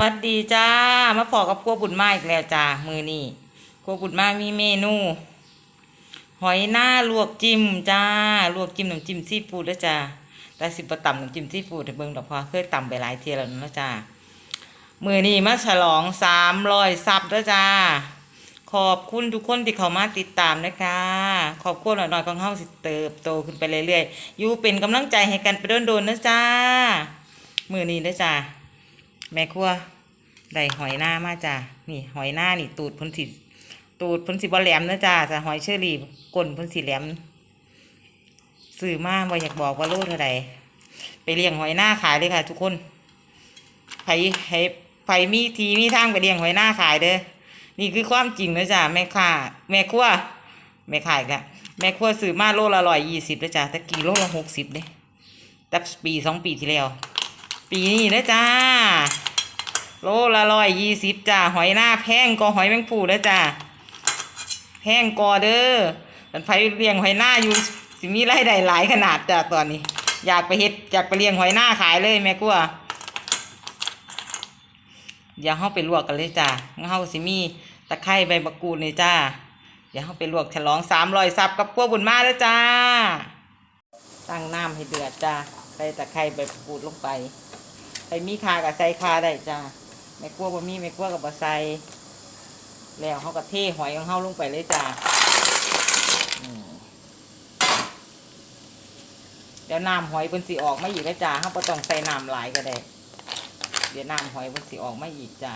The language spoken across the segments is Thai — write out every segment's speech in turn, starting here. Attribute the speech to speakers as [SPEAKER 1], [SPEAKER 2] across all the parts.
[SPEAKER 1] วัสดีจ้า มาพอกับครัวบุญมาอีกแล้วจ้า มือนี่ครัวบุญมามีเมนู หอยหน้าลวกจิ้มจ้า ลวกจิ้มน้ำจิ้มซีฟู้ดด้วจ้า แต่สิบประต่ำน้ำจิ้มซีฟู้ดเบิ่งดอกพอเคยต่ำไปหลายเทียแล้วนะจ้า มือนี่มาฉลองสามรอยซับด้วจ้า ขอบคุณทุกคนที่เข้ามาติดตามนะคะ ขอบคุณหน่อยๆของเฮาสิเติบโตขึ้นไปเรื่อยๆ อยู่เป็นกำลังใจให้กันไปโดนๆนะจ้า มือนี้นะจ้าแม่ครัว ได้หอยหน้ามาจ้านี่หอยหน้านี่ตูดพ้นสิตูดพ้นสิบ่แหลมนะจ้าแต่หอยเชอรี่ก้นพ้นสิแหลมซื้อมาบ่อยากบอกว่าโลเท่าใดไปเลี้ยงหอยหน้าขายเลยค่ะ ทุกคนไผให้ไผมีทีมีทางไปเลี้ยงหอยหน้าขายเด้อนี่คือความจริงนะจ้าแม่ค้าแม่ครัวแม่ขายกะแม่ครัวซื้อมาโลละร้อยยี่สิบนะจ้าต่กี่โลละหกสิบเด้แต่ปีสองปีที่แล้ว ปีนี้นะจ้า โลละร้อยยี่สิบจ้าหอยหน้าแพงก็หอยแมงปูนะจ้าแพงกอเด้อแต่ไผเลี้ยงหอยหน้าอยู่สิมีรายได้หลายขนาดจ้าตอนนี้ อยากไปเฮ็ดอยากไปเลี้ยงหอยหน้าขายเลยแม่กัวอย่าเข้าไปลวกกันเลยจ้าเฮาสิมีตะไคร้ใบมะกรูดนี่จ้าอย่าเข้าไปลวกฉลองสามรอยซับกับพวกบุญมาแล้วจ้า ตั้งน้ำให้เดือดจ้าใส่ตะไคร้ใบมะกรูดลงไปใส่มีคากับใส่คาได้จ้า แม่กลัวบ่มีแม่กลัวกับบ่ใส่แล้วเขาก็เทหอยของเขาลงไปเลยจ้าเดี๋ยวน้ำหอยเพิ่นสิออกไมาอีกแล้วจ้าเขาบ่ต้องใส่น้ำหลายก็ได้ เดี๋ยวน้ำหอยเพิ่นสิออกไมาอีกจ้า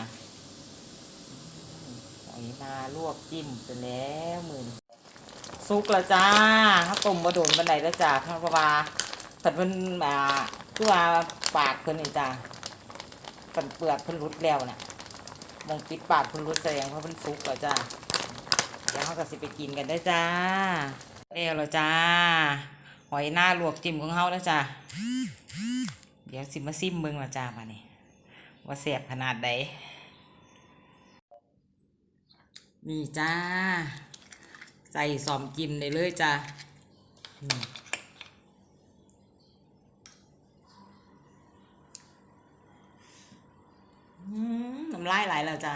[SPEAKER 1] หอยนาลวกจิ้มเสร็จแล้วมือนสุกล้วจ้าเขาต้มบ่โดนบันไดแล้วจ้าเพราะว่าผัดเพิ่นอ่าคือว่าปากเพิ่นนี่จ้า เพิ่นเปลือกเพิ่นรุดแล้วน่ะมองปิดปากเพิ่นรุดแสดงเพราะเพิ่นสุกแล้วจ้าเดี๋ยวเขาก็สิไปกินกันได้จ้าแล้วแล้วจ้า หอยหน้าลวกจิ้มของเฮาแล้วจ้าเดี๋ยวสิมาซิมเบิ่งและจ้ามานี่ว่าแซ่บขนาดใดนี่จ้า ใส่ซอมจิ้มได้เลยจ้าอืม อื มน้ำลายไหลแล้วจ้า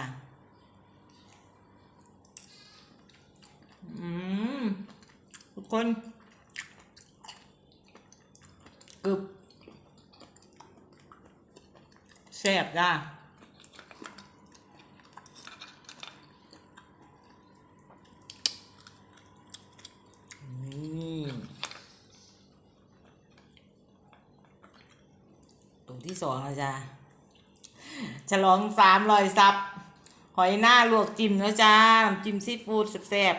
[SPEAKER 1] อืมทุกคนกึบแซ่บจ้าตัวที่สองแล้วจ้า ฉลองสามรอยซับหอยหน้าลวกจิ้มนะจ้าน้ำจิ้มซีฟู้ดแซ่บ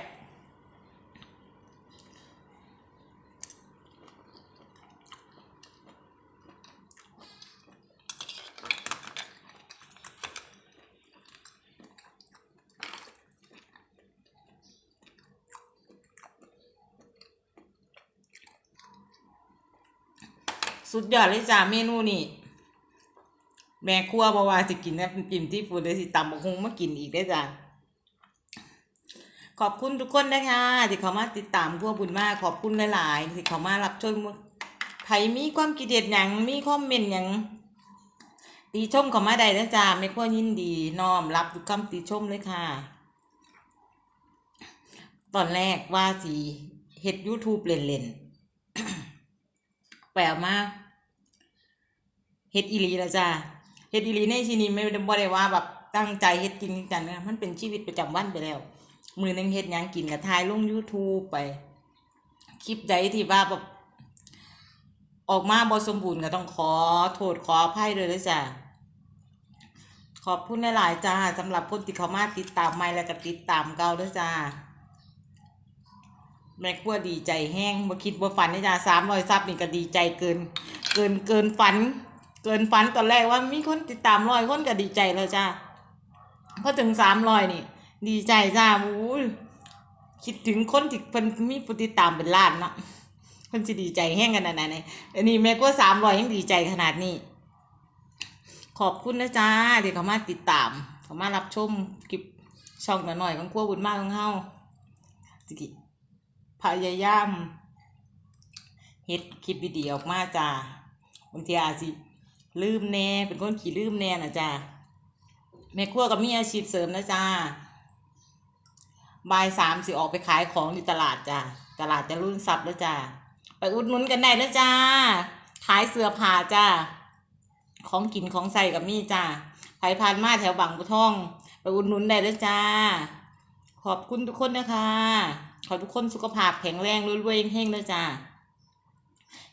[SPEAKER 1] สุดยอดเลยจ้าเมนูนี่ แม่ครัวบอกว่าสิกินนะจิ้มที่ฟูดได้สิตำบักฮุงมากินอีกได้จ้ะขอบคุณทุกคนนะคะที่เขามาติดตามครัวบุญมากขอบคุณหลายๆที่เขามารับชมใครมีความคิดเห็นหยังมีคอมเมนต์หยังตีชมเขามาได้นะจ้าแม่ครัวยินดีน้อมรับทุกคำติชมเลยค่ะ ตอนแรกว่าสิเฮ็ด YouTube เล่นๆแปลมาเฮ็ดอีลีแล้วจ้า เฮ็ดอีหลีในที่นี้ไม่ได้บ่ได้ว่าแบบตั้งใจเฮ็ดกินกันนะมันเป็นชีวิตประจำวันไปแล้ว มือหนึงเฮ็ดหยังกินก็ถ่ายลง YouTube ไป คลิปใดที่ว่าแบบออกมาบ่สมบูรณ์ก็ต้องขอโทษขออภัยด้วยจ้าขอบคุณหลายๆจ้าสำหรับคนที่เขามาติดตามใหม่แล้วก็ติดตามเก่าด้วยจ้าแม่ครัวดีใจแห้งบ่คิดบ่ฝันนะจ้าสามร้อยซับนี่ก็ดีใจเกิน เกินเกินฝัน เกินฝันตอนแรกว่ามีคนติดตามร้อยคนก็ดีใจแล้วจ้าพอถึงสามร้อยนี่ ดีใจจ้าอู้คิดถึงคนที่เพิ่นมีผู้ติดตามเป็นล้านเนาะเพิ่นสิดีใจแห้งกันขนาดไหนอันนี้แม่ก็สามร้อยยังดีใจขนาดนี้ ขอบคุณนะจ้าที่เขามาติดตามเขามารับชมคลิปช่องหน่อยๆของครัวบุญมากของเฮาสิกิพยายามเฮ็ดคลิปดีๆออกมาจ้าบางทีอาจสิ ลืมแน่เป็นคนขี้ลืมแน่นะจ้าแม่ครัวก็มีอาชีพเสริมนะจ้าบ่ายสามสิออกไปขายของอยู่ตลาดจ้าตลาดจะรุ่นซับแล้วจ้าไปอุดหนุนกันได้แล้วจ้าขายเสื้อผ้าจ้าของกินของใส่กับมีจ้าใครผ่านมาแถวบางบัวทอง ไปอุดหนุนได้แล้วจ้า ขอบคุณทุกคนนะคะ ขอทุกคนสุขภาพแข็งแรงรวยๆเฮงๆเลยจ้า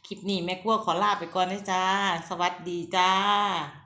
[SPEAKER 1] คลิปนี้แม่กลัวขอลาไปก่อนนะจ้า สวัสดีจ้า